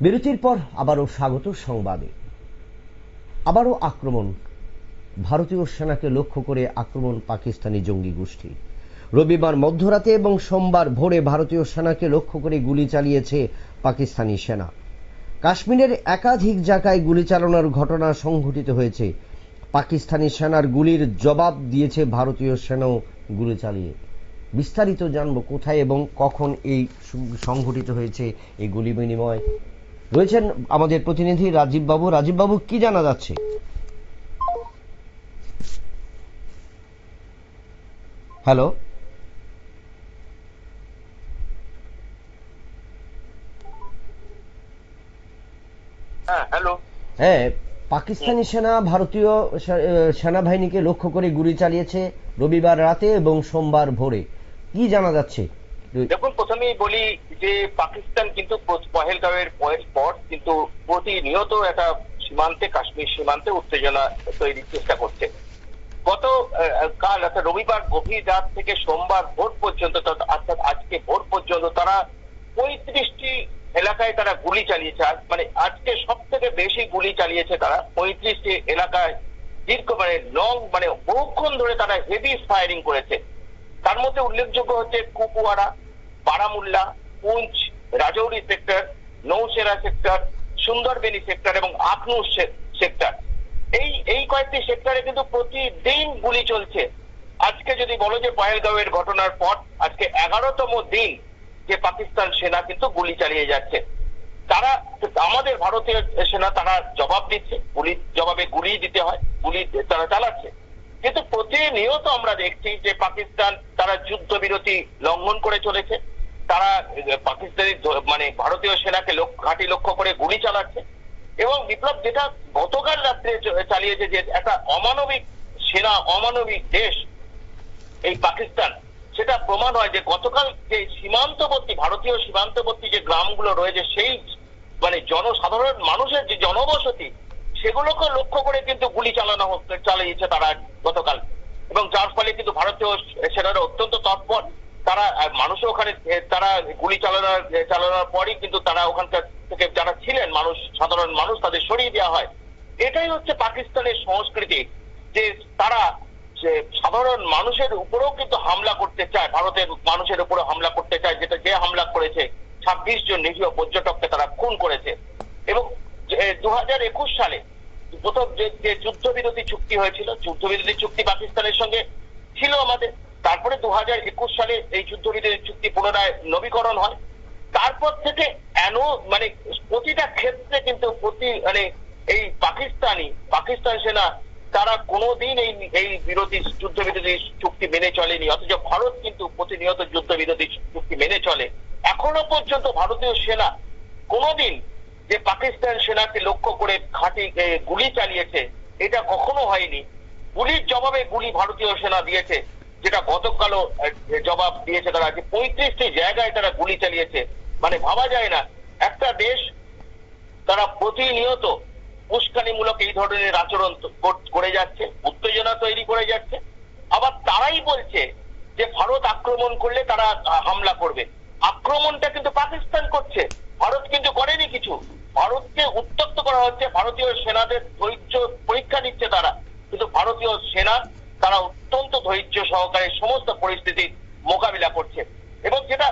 বিরতির পর আবারও স্বাগত সংবাদে। আবারও আক্রমণ। ভারতীয় সেনাকে লক্ষ্য করে আক্রমণ পাকিস্তানি জঙ্গি গোষ্ঠী। রবিবার মধ্যরাতে এবং সোমবার ভোরে ভারতীয় সেনাকে লক্ষ্য করে গুলি চালিয়েছে পাকিস্তানি সেনা। কাশ্মীরের একাধিক জায়গায় গুলি চালানোর ঘটনা সংঘটিত হয়েছে। পাকিস্তানি সেনার গুলির জবাব দিয়েছে ভারতীয় সেনাও গুলি চালিয়ে। বিস্তারিত জানব কোথায় এবং কখন এই সংঘটিত হয়েছে এই গুলি বিনিময় রয়েছেন আমাদের প্রতিনিধি রাজীব বাবু। রাজীব বাবু কি জানা যাচ্ছে? হ্যালো? হ্যাঁ হ্যালো। হ্যাঁ পাকিস্তানি সেনা ভারতীয় সেনাবাহিনীকে লক্ষ্য করে গুলি চালিয়েছে রবিবার রাতে এবং সোমবার ভোরে। কি জানা যাচ্ছে? দেখুন, প্রথমেই বলি যে পাকিস্তান কিন্তু পহেলগাঁওয়ের পর কিন্তু প্রতিনিয়ত একটা সীমান্তে, কাশ্মীর সীমান্তে উত্তেজনা তৈরির চেষ্টা করছে। গত কাল, অর্থাৎ রবিবার গভীর রাত থেকে সোমবার ভোর পর্যন্ত, অর্থাৎ আজকে ভোর পর্যন্ত তারা পঁয়ত্রিশটি এলাকায় তারা গুলি চালিয়েছে। মানে আজকে সব থেকে বেশি গুলি চালিয়েছে তারা, পঁয়ত্রিশটি এলাকায় দীর্ঘ মানে লং মানে বহুক্ষণ ধরে তারা হেভি ফায়ারিং করেছে। তার মধ্যে উল্লেখযোগ্য হচ্ছে Kupwara Baramulla, Poonch, Rajouri sector Naushera sector Sunderbani sector এবং আখনুর সেক্টর এই এই কয়েকটি সেক্টরে কিন্তু প্রতিদিন গুলি চলছে। আজকে যদি বলো যে পহেলগাঁওয়ের ঘটনার পর আজকে এগারোতম দিন যে পাকিস্তান সেনা কিন্তু গুলি চালিয়ে যাচ্ছে। তারা, আমাদের ভারতীয় সেনা তারা জবাব দিচ্ছে, গুলি, জবাবে গুলি দিতে হয়, গুলি তারা চালাচ্ছে। কিন্তু প্রতিনিয়ত আমরা দেখছি যে পাকিস্তান তারা যুদ্ধবিরতি লঙ্ঘন করে চলেছে। তারা পাকিস্তানি মানে ভারতীয় সেনাকে ঘাঁটি লক্ষ্য করে গুলি চালাচ্ছে। এবং বিপ্লব যেটা গতকাল রাত্রে চালিয়েছে যে একটা অমানবিক সেনা, অমানবিক দেশ এই পাকিস্তান, সেটা প্রমাণ হয় যে গতকাল যে সীমান্তবর্তী, ভারতীয় সীমান্তবর্তী যে গ্রামগুলো রয়েছে, সেই মানে জনসাধারণ মানুষের যে জনবসতি, সেগুলোকে লক্ষ্য করে কিন্তু গুলি চালানো চালিয়েছে তারা গতকাল। এবং যার ফলে কিন্তু ভারতীয় সেনারা অত্যন্ত তৎপর। তারা মানুষও ওখানে তারা গুলি চালানোর চালানোর পরই কিন্তু তারা ওখানকার থেকে যারা ছিলেন, মানুষ, সাধারণ মানুষ, তাদের সরিয়ে দেওয়া হয়। এটাই হচ্ছে পাকিস্তানের সংস্কৃতি, যে তারা, যে সাধারণ মানুষের উপরেও কিন্তু হামলা করতে চায়, ভারতের মানুষের উপরে হামলা করতে চায়, যেটা যে হামলা করেছে, ছাব্বিশ জন নিরীহ পর্যটককে তারা খুন করেছে। এবং দু হাজার একুশ সালে প্রথম যে যুদ্ধবিরতি চুক্তি হয়েছিল, যুদ্ধবিরতি চুক্তি পাকিস্তানের সঙ্গে ছিল আমাদের, তারপরে দু হাজার একুশ সালে এই যুদ্ধবিরতি চুক্তি পুনরায় নবীকরণ হয়। তারপর থেকে এনো মানে প্রতিটা ক্ষেত্রে কিন্তু প্রতি মানে এই পাকিস্তানি, পাকিস্তান সেনা, তারা কোনোদিন এই এই বিরোধী যুদ্ধবিরোধী চুক্তি মেনে চলেনি। অথচ ভারত কিন্তু প্রতিনিয়ত যুদ্ধবিরোধী চুক্তি মেনে চলে। এখনও পর্যন্ত ভারতীয় সেনা কোনোদিন যে পাকিস্তান সেনাকে লক্ষ্য করে ঘাঁটি গুলি চালিয়েছে, এটা কখনো হয়নি। গুলির জবাবে গুলি ভারতীয় সেনা দিয়েছে। যেটা গতকালও জবাব দিয়েছে তারা যে পঁয়ত্রিশটি জায়গায় তারা গুলি চালিয়েছে। মানে ভাবা যায় না। একটা দেশ তারা প্রতিনিয়ত উস্কানিমূলক এই ধরনের আচরণ করে যাচ্ছে, উত্তেজনা তৈরি করে যাচ্ছে। আবার তারাই বলছে যে ভারত আক্রমণ করলে তারা হামলা করবে। আক্রমণটা কিন্তু পাকিস্তান করছে। ভারত কিন্তু করেনি কিছু। ভারতকে উত্তপ্ত করা হচ্ছে ভারতীয় সেনাদের ধৈর্য পরীক্ষা নিচ্ছে তারা কিন্তু ভারতীয় সেনা তারা অত্যন্ত ধৈর্য সহকারে সমস্ত পরিস্থিতির মোকাবিলা করছে। এবং যেটা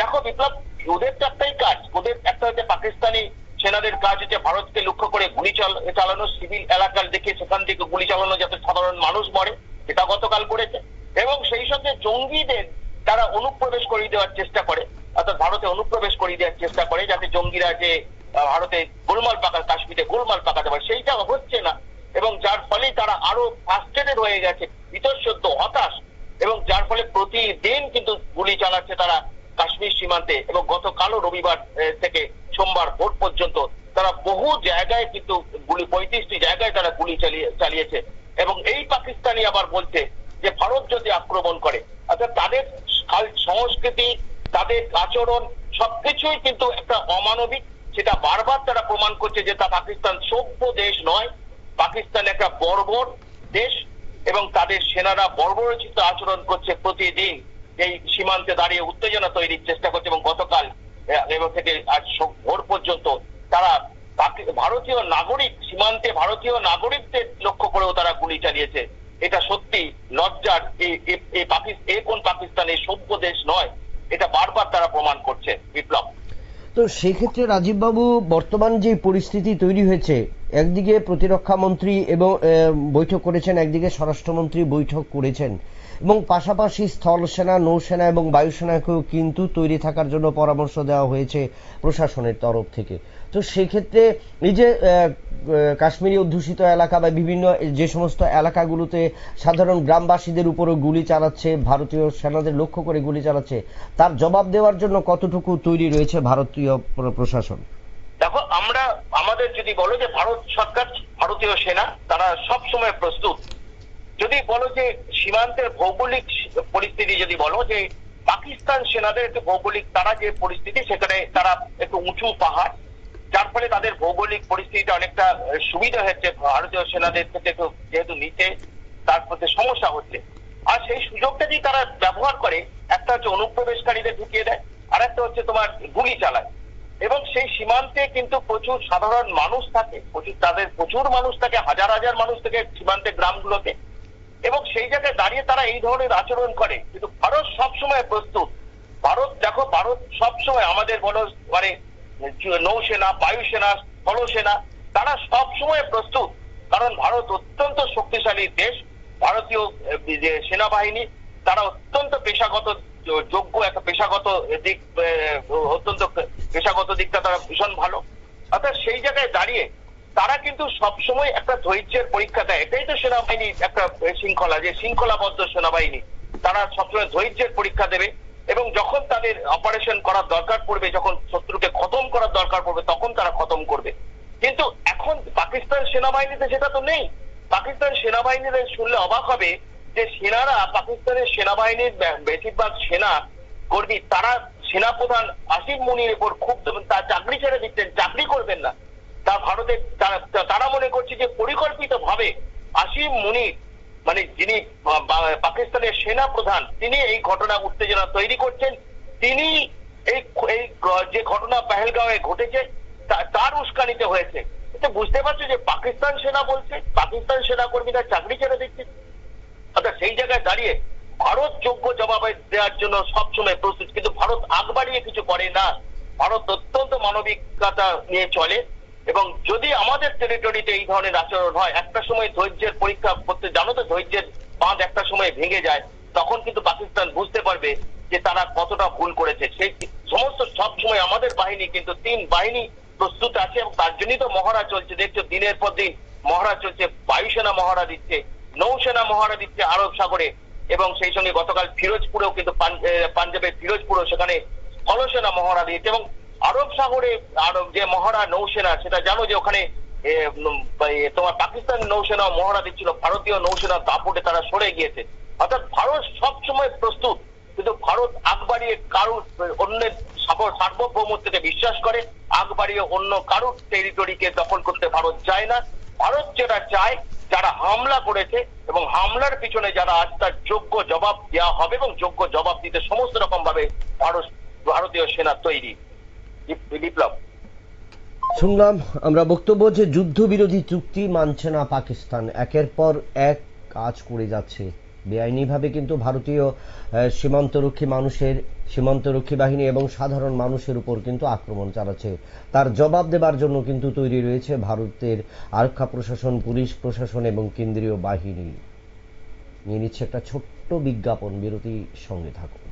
দেখো বিপ্লব, ওদের একটাই কাজ, ওদের একটা হচ্ছে পাকিস্তানি সেনাদের কাজ হচ্ছে ভারতকে লক্ষ্য করে গুলি চালানো, সিভিল এলাকার দেখে সেখান থেকে গুলি চালানো যাতে সাধারণ মানুষ মরে, এটা গতকাল করেছে। এবং সেই সঙ্গে জঙ্গিদের তারা অনুপ্রবেশ করিয়ে দেওয়ার চেষ্টা করে, অর্থাৎ ভারতে অনুপ্রবেশ করিয়ে দেওয়ার চেষ্টা করে, যাতে জঙ্গিরা যে ভারতে গোলমাল পাকা কাশ্মীরে গোলমাল পাকাতে পারে, সেইটা হচ্ছে না। এবং যার ফলে তারা আরও ফার্স্টেডেড হয়ে গেছে বিতর্সদ্য হতাশ। এবং যার ফলে প্রতিদিন কিন্তু গুলি চালাচ্ছে তারা কাশ্মীর সীমান্তে এবং গতকালও রবিবার থেকে সোমবার ভোট পর্যন্ত তারা বহু জায়গায় কিন্তু গুলি, পঁয়ত্রিশটি জায়গায় তারা গুলি চালিয়ে, চালিয়েছে। এবং এই পাকিস্তানি আবার বলছে যে ভারত যদি আক্রমণ করে, অর্থাৎ তাদের সংস্কৃতি, তাদের আচরণ সবকিছুই কিন্তু একটা অমানবিক, সেটা বারবার তারা প্রমাণ করছে যে তা পাকিস্তান সভ্য দেশ নয়। পাকিস্তান একটা বর্বর দেশ এবং তাদের সেনারা বর্বরচিত আচরণ করছে প্রতিদিন। এই সীমান্তে দাঁড়িয়ে উত্তেজনা তৈরির চেষ্টা করছে এবং গতকাল এবং থেকে আজ ভোর পর্যন্ত তারা ভারতীয় নাগরিক সীমান্তে ভারতীয় নাগরিকদের লক্ষ্য করেও তারা গুলি চালিয়েছে। এটা সত্যি লজ্জার কোন পাকিস্তান এই সভ্য দেশ নয়। এটা বারবার তারা প্রমাণ করছে বিপ্লব। তো সেক্ষেত্রে রাজীব বাবু বর্তমান যে পরিস্থিতি তৈরি হয়েছে একদিকে প্রতিরক্ষা মন্ত্রী এবং বৈঠক করেছেন, একদিকে স্বরাষ্ট্রমন্ত্রী বৈঠক করেছেন। এবং পাশাপাশি স্থল সেনা নৌসেনা এবং বায়ুসেনাকেও কিন্তু তৈরি থাকার জন্য পরামর্শ দেওয়া হয়েছে প্রশাসনের তরফ থেকে। তো সেক্ষেত্রে এই যে কাশ্মীরি অধ্যুষিত এলাকা বা বিভিন্ন যে সমস্ত এলাকাগুলোতে সাধারণ গ্রামবাসীদের উপরও গুলি চালাচ্ছে, ভারতীয় সেনাদের লক্ষ্য করে গুলি চালাচ্ছে, তার জবাব দেওয়ার জন্য কতটুকু তৈরি রয়েছে ভারতীয় প্রশাসন? আমাদের যদি বলো যে ভারত সরকার, ভারতীয় সেনা, তারা সব সময় প্রস্তুত। যদি বলো যে সীমান্তের ভৌগোলিক পরিস্থিতি যদি বলো যে পাকিস্তান সেনাদের একটু ভৌগোলিক, তারা যে পরিস্থিতি, সেখানে তারা একটু উঁচু পাহাড়, যার ফলে তাদের ভৌগোলিক পরিস্থিতিটা অনেকটা সুবিধা হচ্ছে। ভারতীয় সেনাদের থেকে একটু যেহেতু নিচে, তার মধ্যে সমস্যা হচ্ছে। আর সেই সুযোগটা যদি তারা ব্যবহার করে, একটা হচ্ছে অনুপ্রবেশকারীদের ঢুকিয়ে দেয় আর একটা হচ্ছে তোমার গুলি চালায়। এবং সেই সীমান্তে কিন্তু প্রচুর সাধারণ মানুষ থাকে, প্রচুর তাদের প্রচুর মানুষ থাকে, হাজার হাজার মানুষ থাকে সীমান্তে গ্রামগুলোতে। এবং সেই জায়গায় দাঁড়িয়ে তারা এই ধরনের আচরণ করে। কিন্তু ভারত সবসময় প্রস্তুত। ভারত, দেখো, ভারত সবসময় আমাদের বলো মানে নৌসেনা, বায়ুসেনা, স্থলসেনা, তারা সবসময় প্রস্তুত। কারণ ভারত অত্যন্ত শক্তিশালী দেশ। ভারতীয় যে সেনাবাহিনী, তারা অত্যন্ত পেশাগত যোগ্য একটা পেশাগত দিক অত্যন্ত পেশাগত দিকটা তারা ভীষণ ভালো। অর্থাৎ সেই জায়গায় দাঁড়িয়ে তারা কিন্তু সবসময় একটা ধৈর্যের পরীক্ষা দেয়। এটাই তো সেনাবাহিনী একটা শৃঙ্খলা, যে শৃঙ্খলাবদ্ধ সেনাবাহিনী। তারা সবসময় ধৈর্যের পরীক্ষা দেবে এবং যখন তাদের অপারেশন করার দরকার পড়বে, যখন শত্রুকে খতম করার দরকার পড়বে, তখন তারা খতম করবে। কিন্তু এখন পাকিস্তান সেনাবাহিনীতে সেটা তো নেই। পাকিস্তান সেনাবাহিনীতে শুনলে অবাক হবে যে সেনারা পাকিস্তানের সেনাবাহিনীর বেশিরভাগ সেনা কর্মী, তারা সেনাপ্রধান আসিফ মুনির উপর খুব তার চাকরি ছেড়ে দিচ্ছেন, চাকরি করবেন না। তা ভারতের তারা- মনে করছে যে পরিকল্পিত ভাবে আসিম মুনির মানে যিনি পাকিস্তানের সেনা প্রধান তিনি এই ঘটনা উত্তেজনা তৈরি করছেন। তিনি এই এই যে ঘটনা পেহেলগাঁওয়ে ঘটেছে তার উস্কানিতে হয়েছে। বুঝতে পারছ যে পাকিস্তান সেনা বলছে, পাকিস্তান সেনা কর্মীরা চাকরি ছেড়ে দিচ্ছে। অর্থাৎ সেই জায়গায় দাঁড়িয়ে ভারত যোগ্য জবাব দেওয়ার জন্য সবসময় প্রস্তুত। কিন্তু ভারত আগ বাড়িয়ে কিছু করে না। ভারত অত্যন্ত মানবিকতা নিয়ে চলে। এবং যদি আমাদের টেরিটরিতে এই ধরনের আচরণ হয়, একটা সময় ধৈর্যের পরীক্ষা করতে জানো তো, ধৈর্যের বাঁধ একটা সময় ভেঙে যায়। তখন কিন্তু পাকিস্তান বুঝতে পারবে যে তারা কতটা ভুল করেছে। সেই সমস্ত সব সময় আমাদের বাহিনী কিন্তু তিন বাহিনী প্রস্তুত আছে এবং তার জন্যই তো মহড়া চলছে। দেখছ, দিনের পর দিন মহড়া চলছে, বায়ুসেনা মহড়া দিচ্ছে। নৌসেনা মহড়া দিচ্ছে আরব সাগরে এবং সেই সঙ্গে গতকাল ফিরোজপুরেও কিন্তু পাঞ্জাবের ফিরোজপুরেও সেখানে স্থলসেনা মহড়া দিয়েছে এবং আরব সাগরে আরব যে মহড়া নৌসেনা, সেটা জানো যে ওখানে তোমার পাকিস্তান নৌসেনা মহড়া দিচ্ছিল ভারতীয় নৌসেনা দাপটে তারা সরে গিয়েছে। অর্থাৎ ভারত সবসময় প্রস্তুত, কিন্তু ভারত আগ বাড়িয়ে কারুর অন্যের সার্বভৌমত্বকে বিশ্বাস করে আগ বাড়িয়ে অন্য কারুর টেরিটরিকে দখল করতে ভারত চায় না। ভারত যেটা চায় যারা হামলা করেছে এবং হামলার পিছনে যারা আজ তার যোগ্য জবাব দেওয়া হবে এবং যোগ্য জবাব দিতে সমস্ত রকম ভাবে ভারতীয় সেনা তৈরি। বিপ্লব। শুনলাম, আমরা বক্তব্য যে যুদ্ধবিরোধী চুক্তি মানছে না পাকিস্তান, একের পর এক কাজ করে যাচ্ছে। বেআইনিভাবে কিন্তু ভারতীয় সীমান্তরক্ষী মানুষের সীমান্তরক্ষী বাহিনী এবং সাধারণ মানুষের উপর কিন্তু আক্রমণ চালাচ্ছে। তার জবাব দেবার জন্য কিন্তু তৈরি রয়েছে ভারতের আরক্ষা প্রশাসন, পুলিশ প্রশাসন এবং কেন্দ্রীয় বাহিনী। নিয়ে নিচ্ছে একটা ছোট্ট বিজ্ঞাপন বিরতি সঙ্গে থাকুন।